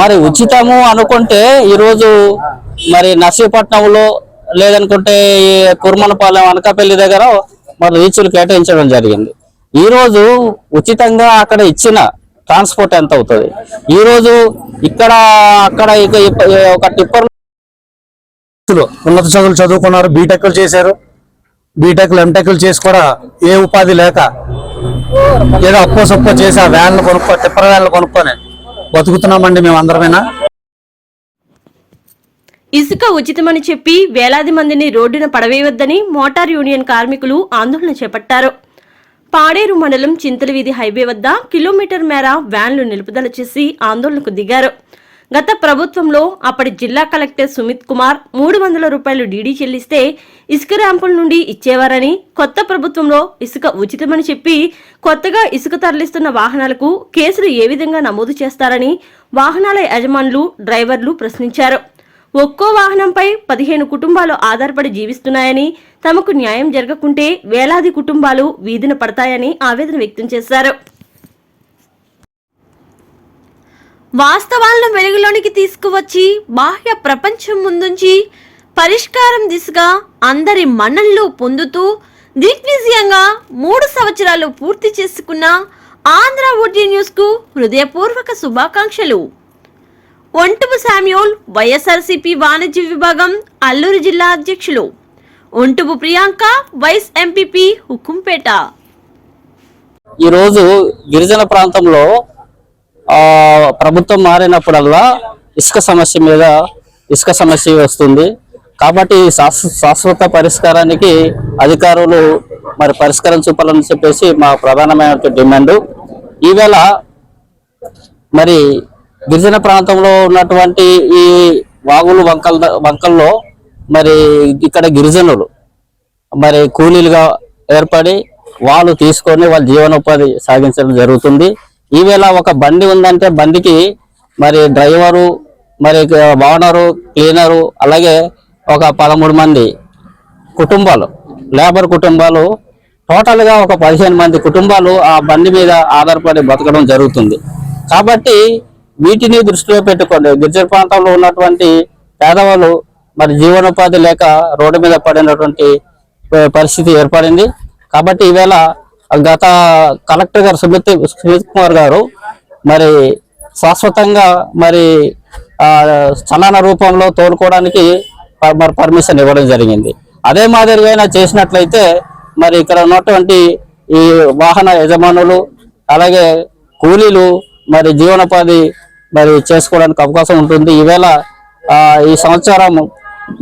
మరి ఉచితము అనుకుంటే ఈరోజు మరి నర్సీపట్నంలో లేదనుకుంటే ఈ కుర్మనపాలెం అనకాపల్లి దగ్గర మరి రీచులు కేటాయించడం జరిగింది. ఈ రోజు ఉచితంగా అక్కడ ఇచ్చిన ట్రాన్స్పోర్ట్ ఎంత అవుతుంది? ఈ రోజు ఇక్కడ అక్కడ ఒక టిప్పర్ ఉన్నత చదువులు చదువుకున్నారు బీటెక్లు చేశారు. బీటెక్లు ఎంటెక్లు చేసి కూడా ఏ ఉపాధి లేక ఏదో అప్పో సప్పో చేసి ఆ వ్యాన్లు కొనుక్కో టిప్పర్ వ్యాన్లు కొనుక్కొని బతుకుతున్నామండి మేము అందరమైనా ఇసుక ఉచితమని చెప్పి వేలాది మందిని రోడ్డున పడవేయవద్దని మోటార్ యూనియన్ కార్మికులు ఆందోళన చేపట్టారు. పాడేరు మండలం చింతలవీధి హైవే వద్ద కిలోమీటర్ మేర వ్యాన్లు నిలుపుదల చేసి ఆందోళనకు దిగారు. గత ప్రభుత్వంలో అప్పటి జిల్లా కలెక్టర్ సుమిత్ కుమార్ మూడు వందల రూపాయలు డీడీ చెల్లిస్తే ఇసుక ర్యాంపుల నుండి ఇచ్చేవారని కొత్త ప్రభుత్వంలో ఇసుక ఉచితమని చెప్పి కొత్తగా ఇసుక తరలిస్తున్న వాహనాలకు కేసులు ఏ విధంగా నమోదు చేస్తారని వాహనాల యజమానులు డ్రైవర్లు ప్రశ్నించారు. ఒక్కో వాహనంపై పదిహేను కుటుంబాలు ఆధారపడి జీవిస్తున్నాయని తమకు న్యాయం జరగకుంటే వేలాది కుటుంబాలు వీధిన పడతాయని ఆవేదన వ్యక్తం చేశారు. వాస్తవాలను వెలుగులోనికి తీసుకువచ్చి బాహ్య ప్రపంచం ముందుంచి పరిష్కారం దిశగా అందరి మన్ననలు పొందుతూ దిగ్విజయంగా మూడు సంవత్సరాలు పూర్తి చేసుకున్న ఆంధ్ర ఓటీ న్యూస్కు హృదయపూర్వక శుభాకాంక్షలు. ఒంటుపు శామ్యూల్ వైఎస్ఆర్సీపీ వాణిజ్య విభాగం అల్లూరు జిల్లా అధ్యక్షులు. ఒంటుపు ప్రియాంక వైస్ ఎంపీపీ హుకుంపేట. ఈరోజు గిరిజన ప్రాంతంలో ప్రభుత్వం మారినప్పుడల్లా ఇసుక సమస్య మీద ఇసుక సమస్య వస్తుంది. కాబట్టి శాశ్వ- శాశ్వత పరిష్కారానికి అధికారులు మరి పరిష్కారం చూపాలని చెప్పేసి మా ప్రధానమైన డిమాండ్. ఈవేళ మరి గిరిజన ప్రాంతంలో ఉన్నటువంటి ఈ వాగులు వంకల వంకల్లో మరి ఇక్కడ గిరిజనులు మరి కూలీలుగా ఏర్పడి వాళ్ళు తీసుకొని వాళ్ళ జీవనోపాధి సాగించడం జరుగుతుంది. ఈవేళ ఒక బండి ఉందంటే బండికి మరి డ్రైవరు మరి ఓనరు క్లీనరు అలాగే ఒక పదమూడు మంది కుటుంబాలు లేబర్ కుటుంబాలు టోటల్గా ఒక పదిహేను మంది కుటుంబాలు ఆ బండి మీద ఆధారపడి బతకడం జరుగుతుంది. కాబట్టి వీటిని దృష్టిలో పెట్టుకోండి. గిరిజన ప్రాంతంలో ఉన్నటువంటి పేదవాళ్ళు మరి జీవనోపాధి లేక రోడ్డు మీద పడినటువంటి పరిస్థితి ఏర్పడింది. కాబట్టి ఈవేళ గత కలెక్టర్ గారు సుమిత్ సుమిత్ కుమార్ గారు మరి శాశ్వతంగా మరి చలన రూపంలో తోలుకోవడానికి మరి పర్మిషన్ ఇవ్వడం జరిగింది. అదే మాదిరిగా అయినా చేసినట్లయితే మరి ఇక్కడ ఉన్నటువంటి ఈ వాహన యజమానులు అలాగే కూలీలు మరి జీవనోపాధి మరి చేసుకోవడానికి అవకాశం ఉంటుంది. ఈవేళ ఈ సంవత్సరం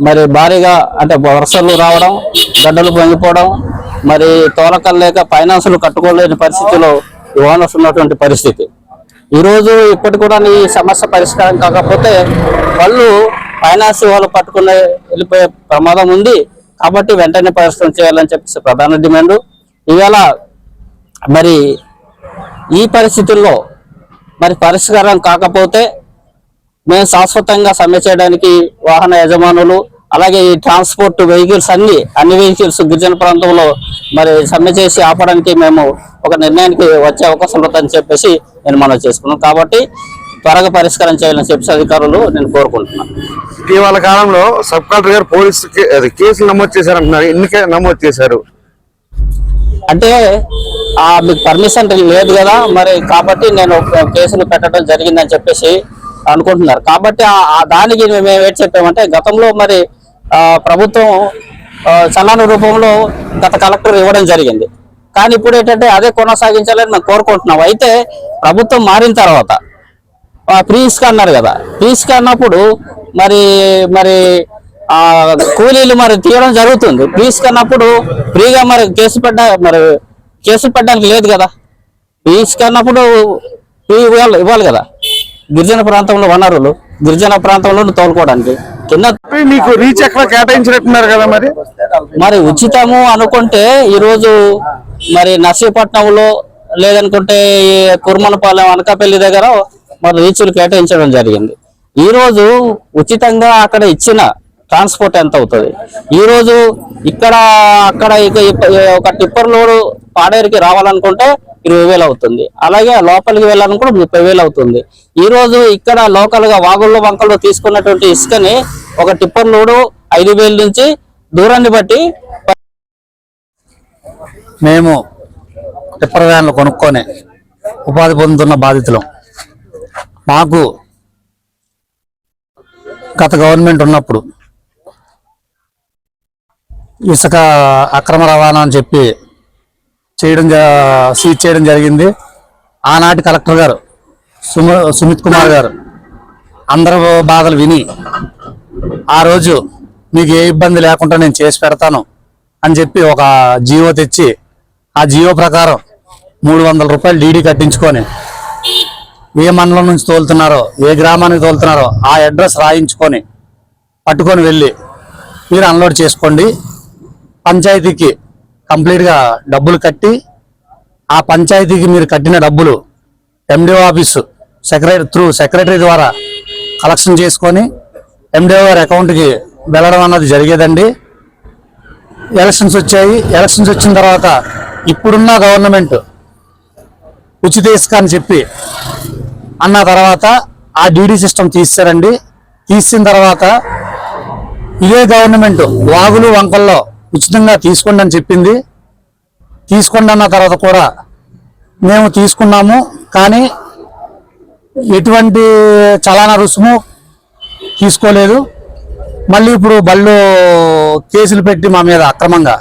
మరి భారీగా అంటే వర్షాలు రావడం గడ్డలు పొంగిపోవడం మరి తోలకలు లేక ఫైనాన్సులు కట్టుకోలేని పరిస్థితిలో ఓనర్స్ ఉన్నటువంటి పరిస్థితి. ఈరోజు ఇప్పటి కూడా ఈ సమస్య పరిష్కారం కాకపోతే వాళ్ళు ఫైనాన్స్ వాళ్ళు పట్టుకునే వెళ్ళిపోయే ప్రమాదం ఉంది. కాబట్టి వెంటనే పరిష్కారం చేయాలని చెప్పేసి ప్రధాన డిమాండ్. ఇవాళ మరి ఈ పరిస్థితుల్లో మరి పరిష్కారం కాకపోతే మేము శాశ్వతంగా సమ్మె చేయడానికి వాహన యజమానులు అలాగే ఈ ట్రాన్స్పోర్ట్ వెహికల్స్ అన్ని అన్ని వెహికల్స్ గిరిజన ప్రాంతంలో మరి సమ్మె చేసి ఆపడానికి మేము ఒక నిర్ణయానికి వచ్చే అవకాశం ఉంటుందని చెప్పేసి నేను మనం చేసుకున్నాను కాబట్టి త్వరగా పరిష్కారం చేయాలని చెప్పేసి అధికారులు నేను కోరుకుంటున్నాను. ఇటీవల కాలంలో సబ్ కలెక్టర్ గారు పోలీసు కేసులు నమోదు చేశారంటున్నారు. ఎన్ని కే- నమోదు చేశారు? అంటే ఆ మీకు పర్మిషన్ లేదు కదా మరి కాబట్టి నేను కేసులు పెట్టడం జరిగిందని చెప్పేసి అనుకుంటున్నారు. కాబట్టి దానికి మేము ఏం చెప్పామంటే గతంలో మరి ప్రభుత్వం చలాన రూపంలో గత కలెక్టర్ ఇవ్వడం జరిగింది. కానీ ఇప్పుడు ఏంటంటే అదే కొనసాగించాలని మేము కోరుకుంటున్నాం. అయితే ప్రభుత్వం మారిన తర్వాత ఫ్రీ ఇసుక అన్నారు కదా. ఫ్రీ ఇసుక అన్నప్పుడు మరి మరి కూలీలు మరి తీయడం జరుగుతుంది. ఫ్రీ ఇసుక అన్నప్పుడు ఫ్రీగా మరి కేసు పెట్ట మరి కేసు పెట్టడానికి లేదు కదా. ఫ్రీ ఇసుక అన్నప్పుడు ఫ్రీ ఇవ్వాలి ఇవ్వాలి కదా. గిరిజన ప్రాంతంలో వనరులు గిరిజన ప్రాంతంలో తోలుకోవడానికి. కింద మీకు రీచ్ ఎక్కడ కేటాయించినట్టున్నారు కదా మరి? మరి ఉచితము అనుకుంటే ఈరోజు మరి నర్సీపట్నంలో లేదనుకుంటే కుర్మనపాలెం అనకాపల్లి దగ్గర మరి రీచులు కేటాయించడం జరిగింది. ఈ రోజు ఉచితంగా అక్కడ ఇచ్చిన ట్రాన్స్పోర్ట్ ఎంత అవుతుంది? ఈ రోజు ఇక్కడ అక్కడ ఒక టిప్పర్ లోడ్ పాడేరుకి రావాలనుకుంటే ఇరవై వేలు అవుతుంది. అలాగే లోపలికి వెళ్ళాలనుకుంటే ముప్పై వేలు అవుతుంది. ఈ రోజు ఇక్కడ లోకల్గా వాగుళ్ళు వంకల్లో తీసుకున్నటువంటి ఇసుకని ఒక టిప్పర్ లోడు ఐదు వేలు నుంచి దూరాన్ని బట్టి మేము టిప్పర్ వ్యాన్లు కొనుక్కొని ఉపాధి పొందుతున్న బాధితులం. మాకు గత గవర్నమెంట్ ఉన్నప్పుడు ఇసుక అక్రమ రవాణా అని చెప్పి చేయడం జ- సీజ్ చేయడం జరిగింది. ఆనాటి కలెక్టర్ గారు సుమ సుమిత్ కుమార్ గారు అందరి బాధలు విని ఆ రోజు మీకు ఏ ఇబ్బంది లేకుండా నేను చేసి పెడతాను అని చెప్పి ఒక జియో తెచ్చి ఆ జియో ప్రకారం మూడు వందల రూపాయలు డీడీ కట్టించుకొని ఏ మండలం నుంచి తోలుతున్నారో ఏ గ్రామానికి తోలుతున్నారో ఆ అడ్రస్ రాయించుకొని పట్టుకొని వెళ్ళి మీరు అన్లోడ్ చేసుకోండి. పంచాయతీకి కంప్లీట్గా డబ్బులు కట్టి ఆ పంచాయతీకి మీరు కట్టిన డబ్బులు MDO office secretary through secretary ద్వారా కలెక్షన్ చేసుకొని ఎండిఓ గారి అకౌంట్కి వెళ్ళడం అన్నది జరిగేదండి. ఎలక్షన్స్ వచ్చాయి. ఎలక్షన్స్ వచ్చిన తర్వాత ఇప్పుడున్న గవర్నమెంట్ ఉచిత ఇసుక అని చెప్పి అన్న తర్వాత ఆ డీడీ సిస్టమ్ తీస్తారండి తీసిన తర్వాత ఇదే గవర్నమెంట్ వాగులు వంకల్లో ఉచితంగా తీసుకోండి అని చెప్పింది. తీసుకోండి అన్న తర్వాత కూడా మేము తీసుకున్నాము. కానీ ఎటువంటి చలానా రుసుము తీసుకోలేదు. మళ్ళీ ఇప్పుడు బళ్ళు కేసులు పెట్టి మా మీద అక్రమంగా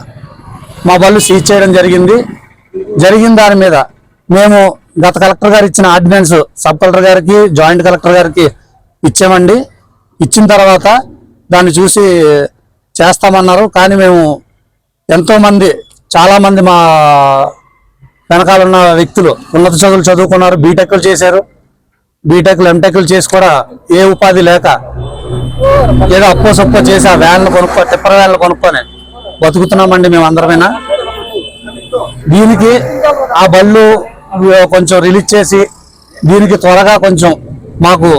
మా బళ్ళు సీజ్ చేయడం జరిగింది. జరిగిన దాని మీద మేము గత కలెక్టర్ గారు ఇచ్చిన ఆర్డినెన్స్ సబ్ కలెక్టర్ గారికి జాయింట్ కలెక్టర్ గారికి ఇచ్చామండి. ఇచ్చిన తర్వాత దాన్ని చూసి చేస్తామన్నారు. కానీ మేము ఎంతోమంది చాలామంది మా వెనకాల ఉన్న వ్యక్తులు ఉన్నత చదువులు చదువుకున్నారు బీటెక్లు చేశారు. బీటెక్లు ఎంటెక్లు చేసి కూడా ఏ ఉపాధి లేక ఏదో అప్పో సప్పో చేసి ఆ వ్యాన్లు కొనుక్కో టిప్పర వ్యాన్లు కొనుక్కొని బతుకుతున్నామండి మేము అందరమైనా? దీనికి ఆ బళ్ళు కొంచెం రిలీజ్ చేసి దీనికి త్వరగా కొంచెం మాకు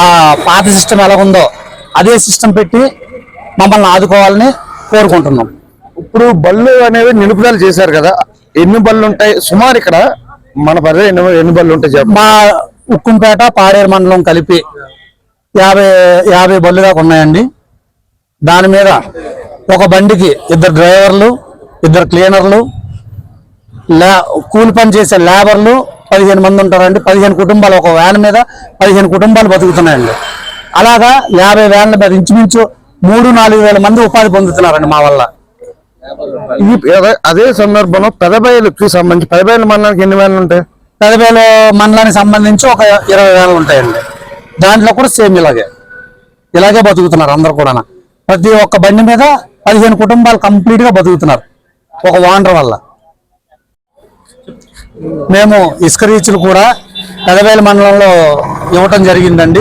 ఆ పాత సిస్టమ్ ఎలా ఉందో అదే సిస్టమ్ పెట్టి మమ్మల్ని ఆదుకోవాలని కోరుకుంటున్నాం. ఇప్పుడు బళ్ళు అనేవి నిలుపుదల చేశారు కదా. ఎన్ని బళ్ళు ఉంటాయి? సుమారు ఇక్కడ మన పరిధి ఎన్ని ఎన్ని బళ్ళు ఉంటాయి మా ఉక్కుంపేట పాడేరు మండలం కలిపి యాభై యాభై బళ్ళు దాకా ఉన్నాయండి. దాని మీద ఒక బండికి ఇద్దరు డ్రైవర్లు ఇద్దరు క్లీనర్లు లే కూలి పని చేసే లేబర్లు పదిహేను మంది ఉంటారండి. పదిహేను కుటుంబాలు ఒక వ్యాన్ మీద పదిహేను కుటుంబాలు బతుకుతున్నాయండి. అలాగా యాభై వ్యాన్ల మీద ఇంచుమించు మూడు నాలుగు వేల మంది ఉపాధి పొందుతున్నారండి మా వల్ల. ఈ అదే- అదే సందర్భంలో పెదబయలుకి సంబంధించి పెదబయలు మండలానికి ఎన్ని వేలు ఉంటాయి? పెదబయలు మండలానికి సంబంధించి ఒక ఇరవై వేలు ఉంటాయండి. దాంట్లో కూడా సేమ్ ఇలాగే. ఇలాగే బతుకుతున్నారు అందరు కూడా ప్రతి ఒక్క బండి మీద పదిహేను కుటుంబాలు కంప్లీట్గా బతుకుతున్నారు. ఒక వాండర్ వల్ల. మేము ఇసుక రీచ్లు కూడా పెదవేల మండలంలో ఇవ్వటం జరిగిందండి.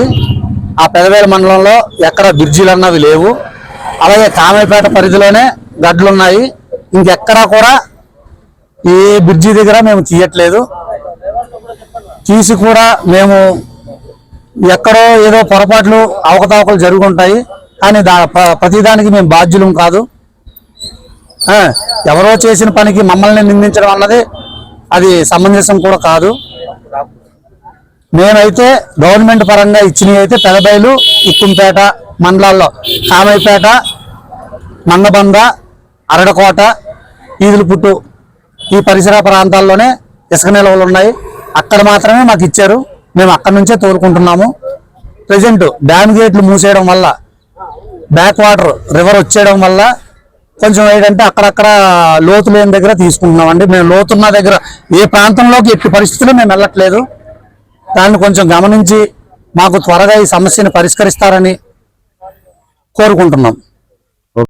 ఆ పెదవేల మండలంలో ఎక్కడ బ్రిడ్జిలు అన్నవి లేవు. అలాగే కామైపేట పరిధిలోనే గడ్లున్నాయి. ఇంకెక్కడా కూడా ఏ బ్రిడ్జి దగ్గర మేము తీయట్లేదు. తీసి కూడా మేము ఎక్కడో ఏదో పొరపాట్లు అవకతవకలు జరుగుంటాయి. కానీ దా ప్రతిదానికి మేము బాధ్యులం కాదు. ఎవరో చేసిన పనికి మమ్మల్ని నిందించడం అన్నది అది సమంజసం కూడా కాదు. మేమైతే గవర్నమెంట్ పరంగా ఇచ్చినవి అయితే పెదబైలు ఇక్కుంపేట మండలాల్లో కామైపేట మందబంద అరడకోట ఈదులపుట్టు ఈ పరిసర ప్రాంతాల్లోనే ఇసుక నిల్వలు ఉన్నాయి. అక్కడ మాత్రమే మాకు ఇచ్చారు. మేము అక్కడ నుంచే తోలుకుంటున్నాము. ప్రజెంట్ డ్యామ్ గేట్లు మూసేయడం వల్ల బ్యాక్ వాటర్ రివర్ వచ్చేయడం వల్ల కొంచెం ఏంటంటే అక్కడక్కడ లోతు లేని దగ్గర తీసుకుంటున్నామండి. మేము లోతున్న దగ్గర ఏ ప్రాంతంలోకి ఎట్టి పరిస్థితులు మేము వెళ్ళట్లేదు. దాన్ని కొంచెం గమనించి మాకు త్వరగా ఈ సమస్యను పరిష్కరిస్తారని కోరుకుంటున్నాం.